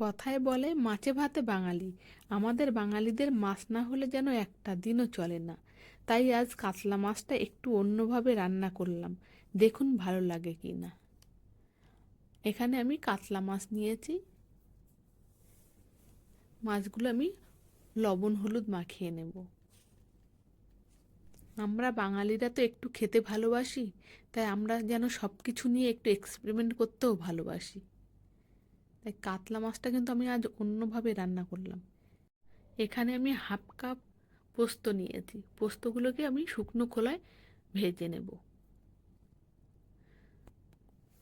কথায় বলে, মাছে ভাতে বাঙালি। আমাদের বাঙালিদের মাছ না হলে যেন একটা দিনও চলে না। তাই আজ কাতলা মাছটা একটু অন্যভাবে রান্না করলাম। দেখুন ভালো লাগে কি না। এখানে আমি কাতলা মাছ নিয়েছি। মাছগুলো আমি লবণ, হলুদ মাখিয়ে নেব। আমরা বাঙালিরা তো একটু খেতে ভালোবাসি, তাই আমরা যেন সব কিছু নিয়ে একটু এক্সপেরিমেন্ট করতেও ভালোবাসি। তাই কাতলা মাছটা কিন্তু আমি আজ অন্যভাবে রান্না করলাম। এখানে আমি হাফ কাপ পোস্ত নিয়েছি। পোস্তগুলোকে আমি শুকনো খোলায় ভেজে নেব।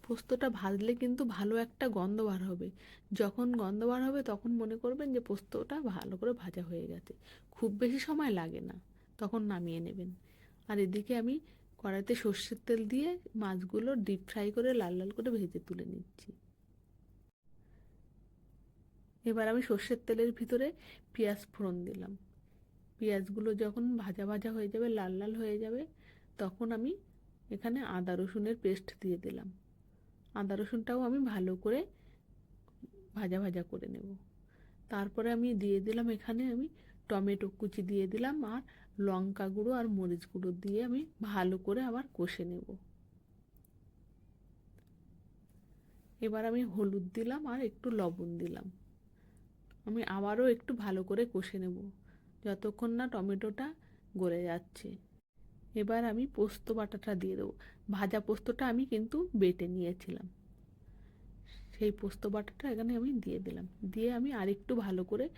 পোস্তটা ভাজলে কিন্তু ভালো একটা গন্ধ বার হবে। যখন গন্ধ বার হবে তখন মনে করবেন যে পোস্তটা ভালো করে ভাজা হয়ে গেছে। খুব বেশি সময় লাগে না, তখন নামিয়ে নেবেন। আর এদিকে আমি কড়াইতে সর্ষের তেল দিয়ে মাছগুলো ডিপ ফ্রাই করে লাল লাল করে ভেজে তুলে নিচ্ছি। এবার আমি সর্ষের তেলের ভিতরে পেঁয়াজ ফোড়ন দিলাম। পেঁয়াজগুলো যখন ভাজা ভাজা হয়ে যাবে, লাল লাল হয়ে যাবে, তখন আমি এখানে আদা রসুনের পেস্ট দিয়ে দিলাম। আদা রসুনটাও আমি ভালো করে ভাজা ভাজা করে নেব। তারপরে আমি দিয়ে দিলাম, এখানে আমি টমেটো কুচি দিয়ে দিলাম আর লঙ্কা গুঁড়ো আর মরিচ গুঁড়ো দিয়ে আমি ভালো করে আবার কষে নেব। এবার আমি হলুদ দিলাম আর একটু লবণ দিলাম। আমি আবারও একটু ভালো করে কষে নেব, যতক্ষণ না টমেটোটা গলে যাচ্ছে। এবার আমি পোস্ত বাটাটা দিয়ে দেবো। ভাজা পোস্তটা আমি কিন্তু বেটে নিয়েছিলাম। সেই পোস্ত বাটাটা এখানে আমি দিয়ে দিলাম। দিয়ে আমি আরেকটু ভালো করে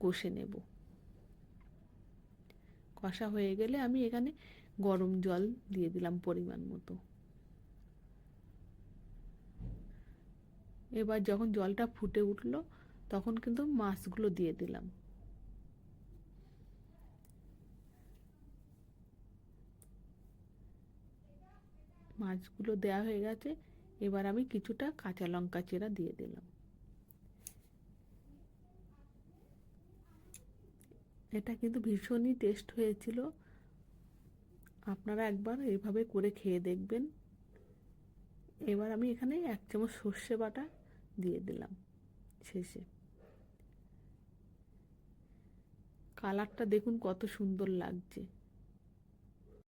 কষে নেব। কষা হয়ে গেলে আমি এখানে গরম জল দিয়ে দিলাম পরিমাণ মতো। এবার যখন জলটা ফুটে উঠল তখন কিন্তু মাছগুলো দিয়ে দিলাম। মাছগুলো দেওয়া হয়ে গেছে, এবার আমি কিছুটা কাঁচা লঙ্কা চেরা দিয়ে দিলাম। এটা কিন্তু ভীষণই টেস্ট হয়েছিল। আপনারা একবার এইভাবে করে খেয়ে দেখবেন। এবার আমি এখানে এক চামচ সর্ষে বাটা দিয়ে দিলাম শেষে। কালারটা দেখুন কত সুন্দর লাগছে।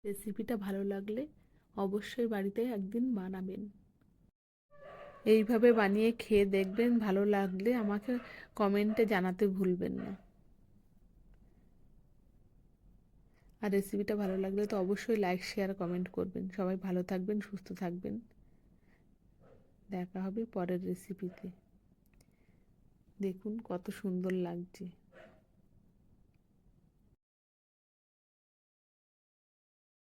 রেসিপিটা ভালো লাগলে অবশ্যই বাড়িতে একদিন বানাবেন। এইভাবে বানিয়ে খেয়ে দেখবেন, ভালো লাগলে আমাকে কমেন্টে জানাতে ভুলবেন না। আর রেসিপিটা ভালো লাগলে তো অবশ্যই লাইক, শেয়ার, কমেন্ট করবেন। সবাই ভালো থাকবেন, সুস্থ থাকবেন। দেখা হবে পরের রেসিপিতে। দেখুন কত সুন্দর লাগছে।